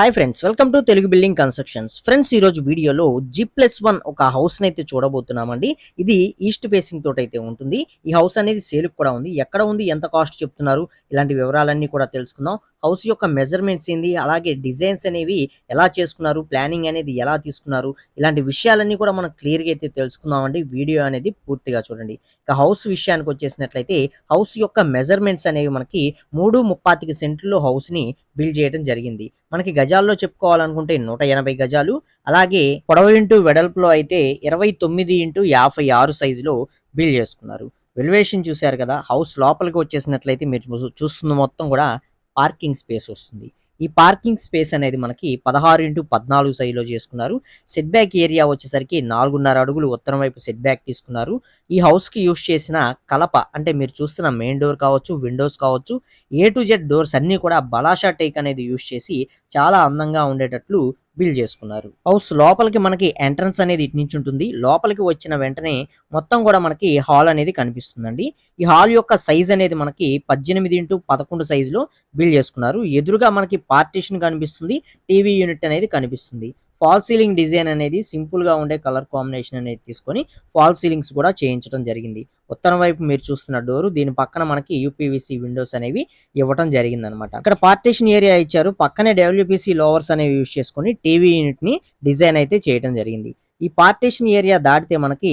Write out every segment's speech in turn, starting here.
Hi friends welcome to Telugu building constructions friends ఈ రోజు వీడియోలో జి ప్లస్ వన్ ఒక హౌస్ అయితే చూడబోతున్నామండి. ఇది ఈస్ట్ ఫేసింగ్ తోటి అయితే ఉంటుంది. ఈ హౌస్ అనేది సేల్ కూడా ఉంది. ఎక్కడ ఉంది? ఎంత కాస్ట్ చెప్తున్నారు? ఇలాంటి వివరాలన్నీ కూడా తెలుసుకుందాం. హౌస్ యొక్క మెజర్మెంట్స్ ఏంది? అలాగే డిజైన్స్ అనేవి ఎలా చేసుకున్నారు? ప్లానింగ్ అనేది ఎలా తీసుకున్నారు? ఇలాంటి విషయాలన్నీ కూడా మనం క్లియర్గా అయితే తెలుసుకుందామండి. వీడియో అనేది పూర్తిగా చూడండి. ఇక హౌస్ విషయానికి వచ్చేసినట్లయితే హౌస్ యొక్క మెజర్మెంట్స్ అనేవి మనకి మూడు ముప్పాతికి సెంట్లో హౌస్ని బిల్డ్ చేయడం జరిగింది. మనకి గజాల్లో చెప్పుకోవాలనుకుంటే నూట ఎనభై గజాలు అలాగే పొడవు ఇంటూ వెడల్పులో అయితే ఇరవై తొమ్మిది ఇంటూ యాభై ఆరు సైజులో బిల్డ్ చేసుకున్నారు. వెలివేషన్ చూశారు కదా హౌస్ లోపలికి వచ్చేసినట్లయితే మీరు చూ- చూస్తున్న మొత్తం కూడా పార్కింగ్ స్పేస్ వస్తుంది. ఈ పార్కింగ్ స్పేస్ అనేది మనకి పదహారు ఇంటూ పద్నాలుగు సైజులో చేసుకున్నారు. సెట్ బ్యాక్ ఏరియా వచ్చేసరికి నాలుగున్నర అడుగులు ఉత్తరం వైపు సెట్ బ్యాక్ తీసుకున్నారు. ఈ హౌస్కి యూస్ చేసిన కలప అంటే మీరు చూస్తున్న మెయిన్ డోర్ కావచ్చు విండోస్ కావచ్చు ఏ టు జెడ్ డోర్స్ అన్ని కూడా బలాషా టేక్ అనేది యూస్ చేసి చాలా అందంగా ఉండేటట్లు బిల్డ్ చేసుకున్నారు. హౌస్ లోపలికి మనకి ఎంట్రన్స్ అనేది ఇటు నుంచి ఉంటుంది. లోపలికి వచ్చిన వెంటనే మొత్తం కూడా మనకి హాల్ అనేది కనిపిస్తుందండి. ఈ హాల్ యొక్క సైజ్ అనేది మనకి పద్దెనిమిది ఇంటూ పదకొండు సైజులో బిల్డ్ చేసుకున్నారు. ఎదురుగా మనకి పార్టీషన్ కనిపిస్తుంది. టీవీ యూనిట్ అనేది కనిపిస్తుంది. ఫాల్ సీలింగ్ డిజైన్ అనేది సింపుల్గా ఉండే కలర్ కాంబినేషన్ అనేది తీసుకొని ఫాల్ సీలింగ్స్ కూడా చేయించడం జరిగింది. ఉత్తరం వైపు మీరు చూస్తున్న డోరు దీని పక్కన మనకి యూపీవీసీ విండోస్ అనేవి ఇవ్వడం జరిగింది అనమాట అక్కడ పార్టీషన్ ఏరియా ఇచ్చారు. పక్కనే డబ్ల్యూపీసీ లోవర్స్ అనేవి యూజ్ చేసుకొని టీవీ యూనిట్ని డిజైన్ అయితే చేయడం జరిగింది. ఈ పార్టీషన్ ఏరియా దాటితే మనకి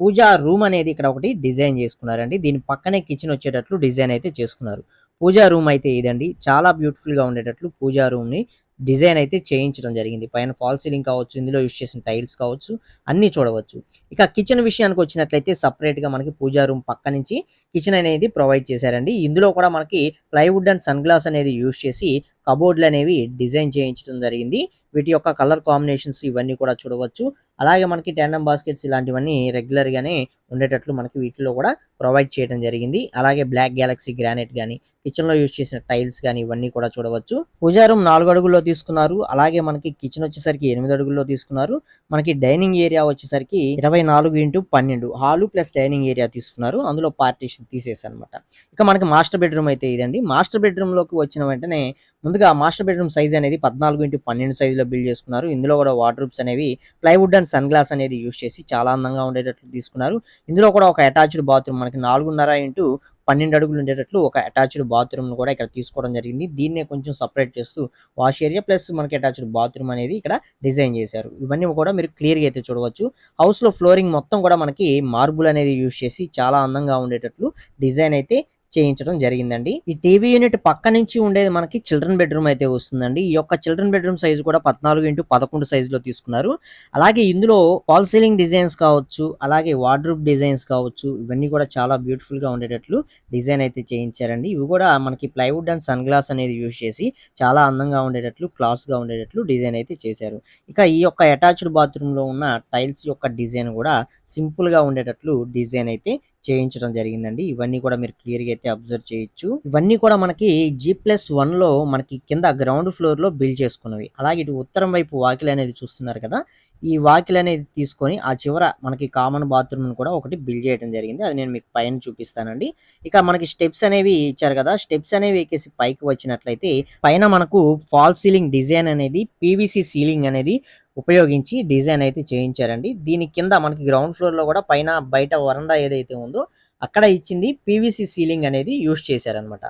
పూజా రూమ్ అనేది ఇక్కడ ఒకటి డిజైన్ చేసుకున్నారండి. దీని పక్కనే కిచెన్ వచ్చేటట్లు డిజైన్ అయితే చేసుకున్నారు. పూజా రూమ్ అయితే ఇదండి. చాలా బ్యూటిఫుల్గా ఉండేటట్లు పూజా రూమ్ని డిజైన్ అయితే చేయించడం జరిగింది. పైన ఫాల్ సీలింగ్ కావచ్చు ఇందులో యూజ్ చేసిన టైల్స్ కావచ్చు అన్ని చూడవచ్చు. ఇక కిచెన్ విషయానికి వచ్చినట్లయితే సపరేట్గా మనకి పూజా రూమ్ పక్క నుంచి కిచెన్ అనేది ప్రొవైడ్ చేశారండి. ఇందులో కూడా మనకి ప్లైవుడ్ అండ్ సన్ గ్లాస్ అనేది యూస్ చేసి కబోర్డ్లు అనేవి డిజైన్ చేయించడం జరిగింది. వీటి యొక్క కలర్ కాంబినేషన్స్ ఇవన్నీ కూడా చూడవచ్చు. అలాగే మనకి టెండమ్ బాస్కెట్స్ ఇలాంటివన్నీ రెగ్యులర్ గానే ఉండేటట్లు మనకి వీటిలో కూడా ప్రొవైడ్ చేయడం జరిగింది. అలాగే బ్లాక్ గ్యాలక్సీ గ్రానైట్ కానీ కిచెన్లో చేసిన టైల్స్ కానీ ఇవన్నీ కూడా చూడవచ్చు. పూజా రూమ్ నాలుగు అడుగుల్లో తీసుకున్నారు. అలాగే మనకి కిచెన్ వచ్చేసరికి ఎనిమిది అడుగుల్లో తీసుకున్నారు. మనకి డైనింగ్ ఏరియా వచ్చేసరికి ఇరవై నాలుగు ఇంటూ పన్నెండు హాలు ప్లస్ డైనింగ్ ఏరియా తీసుకున్నారు. అందులో పార్టీషన్ తీసేసనమాట ఇక మనకి మాస్టర్ బెడ్రూమ్ అయితే ఇదండి. మాస్టర్ బెడ్రూమ్లోకి వచ్చిన వెంటనే ముందుగా మాస్టర్ బెడ్రూమ్ సైజ్ అనేది పద్నాలుగు ఇంటూ పన్నెండు సైజులో బిల్డ్ చేసుకున్నారు. ఇందులో కూడా వాటర్ అనేవి ప్లైవుడ్ అండ్ సన్ గ్లాస్ అనేది యూస్ చేసి చాలా అందంగా ఉండేటట్లు తీసుకున్నారు. ఇందులో కూడా ఒక అటాచ్డ్ బాత్రూమ్ మనకి నాలుగున్నర ఇంటూ పన్నెండు అడుగులు ఉండేటట్లు ఒక అటాచ్డ్ బాత్రూమ్ కూడా ఇక్కడ తీసుకోవడం జరిగింది. దీన్నే కొంచెం సపరేట్ చేస్తూ వాష్ ఏరియా ప్లస్ మనకి అటాచ్డ్ బాత్రూమ్ అనేది ఇక్కడ డిజైన్ చేశారు. ఇవన్నీ కూడా మీరు క్లియర్గా అయితే చూడవచ్చు. హౌస్లో ఫ్లోరింగ్ మొత్తం కూడా మనకి మార్బుల్ అనేది యూస్ చేసి చాలా అందంగా ఉండేటట్లు డిజైన్ అయితే చేయించడం జరిగిందండి. ఈ టీవీ యూనిట్ పక్క నుంచి ఉండేది మనకి చిల్డ్రన్ బెడ్రూమ్ అయితే వస్తుందండి. ఈ యొక్క చిల్డ్రన్ బెడ్రూమ్ సైజ్ కూడా పద్నాలుగు ఇంటూ పదకొండు సైజులో తీసుకున్నారు. అలాగే ఇందులో ఫాల్ సీలింగ్ డిజైన్స్ కావచ్చు అలాగే వార్డ్రూప్ డిజైన్స్ కావచ్చు ఇవన్నీ కూడా చాలా బ్యూటిఫుల్గా ఉండేటట్లు డిజైన్ అయితే చేయించారండి. ఇవి కూడా మనకి ప్లైవుడ్ అండ్ సన్ గ్లాస్ అనేది యూజ్ చేసి చాలా అందంగా ఉండేటట్లు క్లాస్గా ఉండేటట్లు డిజైన్ అయితే చేశారు. ఇక ఈ యొక్క అటాచ్డ్ బాత్రూమ్లో ఉన్న టైల్స్ యొక్క డిజైన్ కూడా సింపుల్గా ఉండేటట్లు డిజైన్ అయితే చేయించడం జరిగిందండి. ఇవన్నీ కూడా మీరు క్లియర్గా అయితే అబ్జర్వ్ చేయొచ్చు. ఇవన్నీ కూడా మనకి జీ ప్లస్ వన్లో మనకి కింద గ్రౌండ్ ఫ్లోర్లో బిల్డ్ చేసుకున్నవి. అలాగే ఇటు ఉత్తరం వైపు వాకిల్ అనేది చూస్తున్నారు కదా ఈ వాకిల్ అనేది తీసుకొని ఆ చివర మనకి కామన్ బాత్రూమ్ కూడా ఒకటి బిల్డ్ చేయడం జరిగింది. అది నేను మీకు పైన చూపిస్తానండి. ఇక మనకి స్టెప్స్ అనేవి ఇచ్చారు కదా స్టెప్స్ అనేవి ఎక్కేసి పైకి వచ్చినట్లయితే పైన మనకు ఫాల్ సీలింగ్ డిజైన్ అనేది పీవీసీ సీలింగ్ అనేది ఉపయోగించి డిజైన్ అయితే చేయించారండి. దీని కింద మనకి గ్రౌండ్ ఫ్లోర్లో కూడా పైన బయట వరండా ఏదైతే ఉందో అక్కడ ఇచ్చింది పీవీసీ సీలింగ్ అనేది యూస్ చేశారనమాట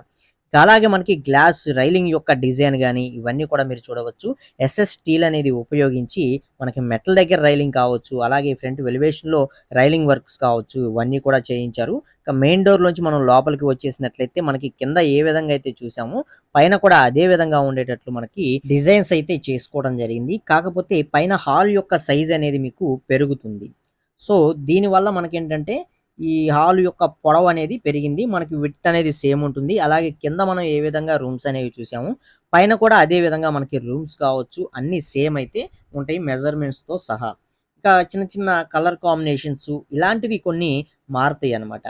అలాగే మనకి గ్లాస్ రైలింగ్ యొక్క డిజైన్ కానీ ఇవన్నీ కూడా మీరు చూడవచ్చు. ఎస్ఎస్ స్టీల్ అనేది ఉపయోగించి మనకి మెటల్ దగ్గర రైలింగ్ కావచ్చు అలాగే ఫ్రంట్ వెలివేషన్లో రైలింగ్ వర్క్స్ కావచ్చు ఇవన్నీ కూడా చేయించారు. ఇక మెయిన్ డోర్ నుంచి మనం లోపలికి వచ్చేసినట్లయితే మనకి కింద ఏ విధంగా అయితే చూసామో పైన కూడా అదే విధంగా ఉండేటట్లు మనకి డిజైన్స్ అయితే చేసుకోవడం జరిగింది. కాకపోతే పైన హాల్ యొక్క సైజ్ అనేది మీకు పెరుగుతుంది. సో దీనివల్ల మనకేంటంటే ఈ హాల్ యొక్క పొడవు అనేది పెరిగింది. మనకి విత్ అనేది సేమ్ ఉంటుంది. అలాగే కింద మనం ఏ విధంగా రూమ్స్ అనేవి చూసాము పైన కూడా అదే విధంగా మనకి రూమ్స్ కావచ్చు. అన్ని సేమ్ అయితే ఉంటాయి మెజర్మెంట్స్తో సహా. ఇంకా చిన్న చిన్న కలర్ కాంబినేషన్స్ ఇలాంటివి కొన్ని మారుతాయి అన్నమాట.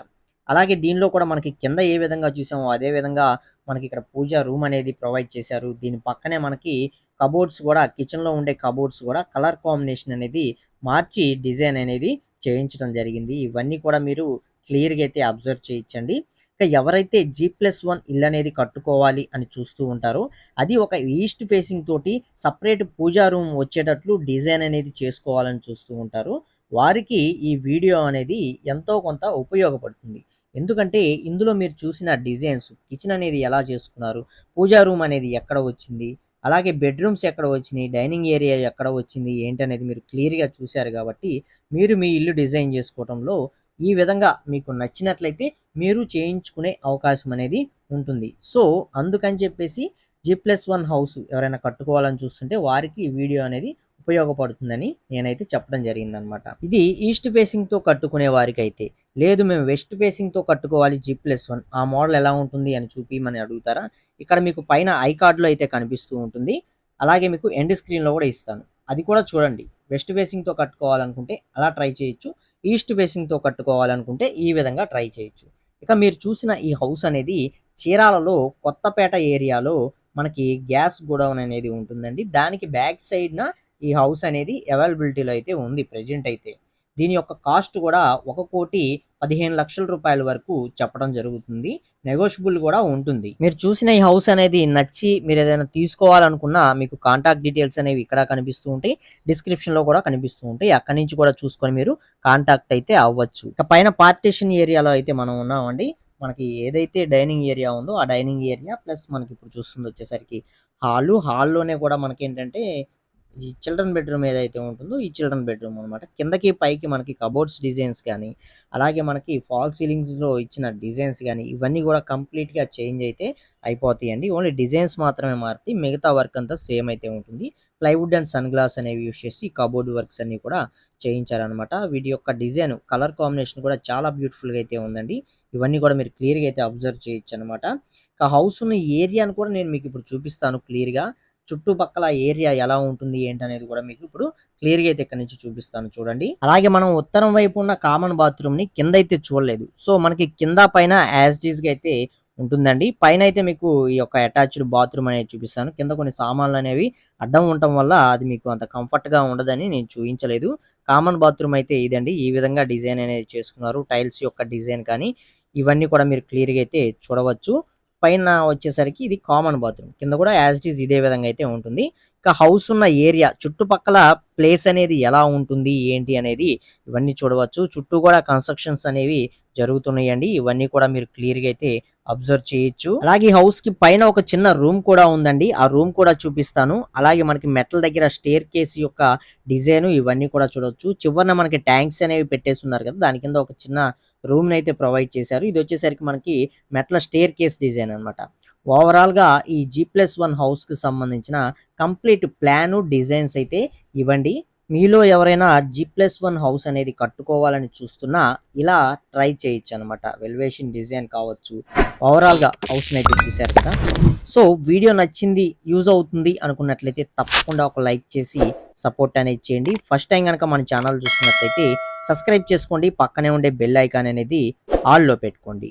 అలాగే దీనిలో కూడా మనకి కింద ఏ విధంగా చూసామో అదే విధంగా మనకి ఇక్కడ పూజ రూమ్ అనేది ప్రొవైడ్ చేశారు. దీని పక్కనే మనకి కబోర్డ్స్ కూడా కిచెన్లో ఉండే కబోర్డ్స్ కూడా కలర్ కాంబినేషన్ అనేది మార్చి డిజైన్ అనేది చేయించడం జరిగింది. ఇవన్నీ కూడా మీరు క్లియర్గా అయితే అబ్జర్వ్ చేయించండి. ఇక ఎవరైతే జీ ప్లస్ వన్ ఇల్లు అనేది కట్టుకోవాలి అని చూస్తూ ఉంటారో అది ఒక ఈస్ట్ ఫేసింగ్ తోటి సపరేట్ పూజా రూమ్ వచ్చేటట్లు డిజైన్ అనేది చేసుకోవాలని చూస్తూ ఉంటారు. వారికి ఈ వీడియో అనేది ఎంతో కొంత ఉపయోగపడుతుంది. ఎందుకంటే ఇందులో మీరు చూసిన డిజైన్స్ కిచెన్ అనేది ఎలా చేసుకున్నారు? పూజా రూమ్ అనేది ఎక్కడ వచ్చింది? అలాగే బెడ్రూమ్స్ ఎక్కడ వచ్చినాయి? డైనింగ్ ఏరియా ఎక్కడ వచ్చింది? ఏంటనేది మీరు క్లియర్గా చూశారు కాబట్టి మీరు మీ ఇల్లు డిజైన్ చేసుకోవడంలో ఈ విధంగా మీకు నచ్చినట్లయితే మీరు చేయించుకునే అవకాశం అనేది ఉంటుంది. సో అందుకని చెప్పేసి జీ ప్లస్ వన్ హౌస్ ఎవరైనా కట్టుకోవాలని చూస్తుంటే వారికి ఈ వీడియో అనేది ఉపయోగపడుతుందని నేనైతే చెప్పడం జరిగిందనమాట. ఇది ఈస్ట్ ఫేసింగ్తో కట్టుకునే వారికి అయితే లేదు మేము వెస్ట్ ఫేసింగ్తో కట్టుకోవాలి జీ ప్లస్ వన్. ఆ మోడల్ ఎలా ఉంటుంది అని చూపి మనం అడుగుతారా? ఇక్కడ మీకు పైన ఐ కార్డ్లో అయితే కనిపిస్తూ ఉంటుంది. అలాగే మీకు ఎండ్ స్క్రీన్లో కూడా ఇస్తాను. అది కూడా చూడండి. వెస్ట్ ఫేసింగ్తో కట్టుకోవాలనుకుంటే అలా ట్రై చేయొచ్చు. ఈస్ట్ ఫేసింగ్తో కట్టుకోవాలనుకుంటే ఈ విధంగా ట్రై చేయొచ్చు. ఇక మీరు చూసిన ఈ హౌస్ అనేది చీరాలలో కొత్తపేట ఏరియాలో మనకి గ్యాస్ గోడౌన్ అనేది ఉంటుందండి. దానికి బ్యాక్ సైడ్న ఈ హౌస్ అనేది అవైలబిలిటీలో అయితే ఉంది ప్రజెంట్ అయితే. దీని యొక్క కాస్ట్ కూడా ఒక కోటి పదిహేను లక్షల రూపాయల వరకు చెప్పడం జరుగుతుంది. నెగోషియబుల్ కూడా ఉంటుంది. మీరు చూసిన ఈ హౌస్ అనేది నచ్చి మీరు ఏదైనా తీసుకోవాలనుకున్నా మీకు కాంటాక్ట్ డీటెయిల్స్ అనేవి ఇక్కడ కనిపిస్తూ ఉంటాయి. డిస్క్రిప్షన్లో కూడా కనిపిస్తూ ఉంటాయి. అక్కడి నుంచి కూడా చూసుకొని మీరు కాంటాక్ట్ అయితే అవ్వచ్చు. ఇక పైన పార్టీషన్ ఏరియాలో అయితే మనం ఉన్నామండి. మనకి ఏదైతే డైనింగ్ ఏరియా ఉందో ఆ డైనింగ్ ఏరియా ప్లస్ మనకి ఇప్పుడు చూస్తుంది వచ్చేసరికి హాలు హాల్లోనే కూడా మనకి ఏంటంటే ఈ చిల్డ్రన్ బెడ్రూమ్ ఏదైతే ఉంటుందో ఈ చిల్డ్రన్ బెడ్రూమ్ అనమాట కిందకి పైకి మనకి కబోర్డ్స్ డిజైన్స్ కానీ అలాగే మనకి ఫాల్ సీలింగ్స్లో ఇచ్చిన డిజైన్స్ కానీ ఇవన్నీ కూడా కంప్లీట్గా చేంజ్ అయితే అయిపోతాయండి. ఓన్లీ డిజైన్స్ మాత్రమే మారుతాయి మిగతా వర్క్ అంతా సేమ్ అయితే ఉంటుంది. ప్లైవుడ్ అండ్ సన్ గ్లాస్ అనేవి యూస్ చేసి కబోర్డ్ వర్క్స్ అన్ని కూడా చేయించారనమాట వీటి యొక్క డిజైన్ కలర్ కాంబినేషన్ కూడా చాలా బ్యూటిఫుల్గా అయితే ఉందండి. ఇవన్నీ కూడా మీరు క్లియర్గా అయితే అబ్జర్వ్ చేయొచ్చు అనమాట ఇక హౌస్ ఉన్న ఏరియాను కూడా నేను మీకు ఇప్పుడు చూపిస్తాను క్లియర్గా. చుట్టుపక్కల ఏరియా ఎలా ఉంటుంది ఏంటనేది కూడా మీకు ఇప్పుడు క్లియర్గా అయితే ఇక్కడ నుంచి చూపిస్తాను చూడండి. అలాగే మనం ఉత్తరం వైపు ఉన్న కామన్ బాత్రూమ్ని కింద అయితే చూడలేదు. సో మనకి కింద పైన యాజ్గా అయితే ఉంటుందండి. పైన అయితే మీకు ఈ యొక్క అటాచ్డ్ బాత్రూమ్ అనేది చూపిస్తాను. కింద కొన్ని సామాన్లు అనేవి అడ్డం ఉండటం వల్ల అది మీకు అంత కంఫర్ట్గా ఉండదని నేను చూపించలేదు. కామన్ బాత్రూమ్ అయితే ఇదండి. ఈ విధంగా డిజైన్ అనేది చేసుకున్నారు. టైల్స్ యొక్క డిజైన్ కానీ ఇవన్నీ కూడా మీరు క్లియర్గా అయితే చూడవచ్చు. పైన వచ్చేసరికి ఇది కామన్ బాత్రూమ్ కింద కూడా యాజ్ ఇట్ ఈస్ ఇదే విధంగా అయితే ఉంటుంది. ఇక హౌస్ ఉన్న ఏరియా చుట్టుపక్కల ప్లేస్ అనేది ఎలా ఉంటుంది ఏంటి అనేది ఇవన్నీ చూడవచ్చు. చుట్టూ కూడా కన్స్ట్రక్షన్స్ అనేవి జరుగుతున్నాయండి. ఇవన్నీ కూడా మీరు క్లియర్గా అయితే అబ్జర్వ్ చేయొచ్చు. అలాగే హౌస్కి పైన ఒక చిన్న రూమ్ కూడా ఉందండి. ఆ రూమ్ కూడా చూపిస్తాను. అలాగే మనకి మెటల్ దగ్గర స్టేర్ కేస్ యొక్క డిజైన్ ఇవన్నీ కూడా చూడవచ్చు. చివరిన మనకి ట్యాంక్స్ అనేవి పెట్టేసి ఉన్నారు కదా దాని కింద ఒక చిన్న రూమ్ అయితే ప్రొవైడ్ చేశారు. ఇది వచ్చేసరికి మనకి మెట్ల స్టేర్ కేస్ డిజైన్ అనమాట ఓవరాల్గా ఈ జీ ప్లస్ వన్ హౌస్కి సంబంధించిన కంప్లీట్ ప్లాన్ డిజైన్స్ అయితే ఇవ్వండి. మీలో ఎవరైనా జీ ప్లస్ వన్ హౌస్ అనేది కట్టుకోవాలని చూస్తున్నా ఇలా ట్రై చేయొచ్చు అనమాట వెల్వేషన్ డిజైన్ కావచ్చు. ఓవరాల్గా హౌస్ అయితే చూశారు కదా. సో వీడియో నచ్చింది యూజ్ అవుతుంది అనుకున్నట్లయితే తప్పకుండా ఒక లైక్ చేసి సపోర్ట్ అనేది చేయండి. ఫస్ట్ టైం కనుక మన ఛానల్ చూస్తున్నట్లయితే సబ్స్క్రైబ్ చేసుకోండి. పక్కనే ఉండే బెల్ ఐకాన్ అనేది ఆల్లో పెట్టుకోండి.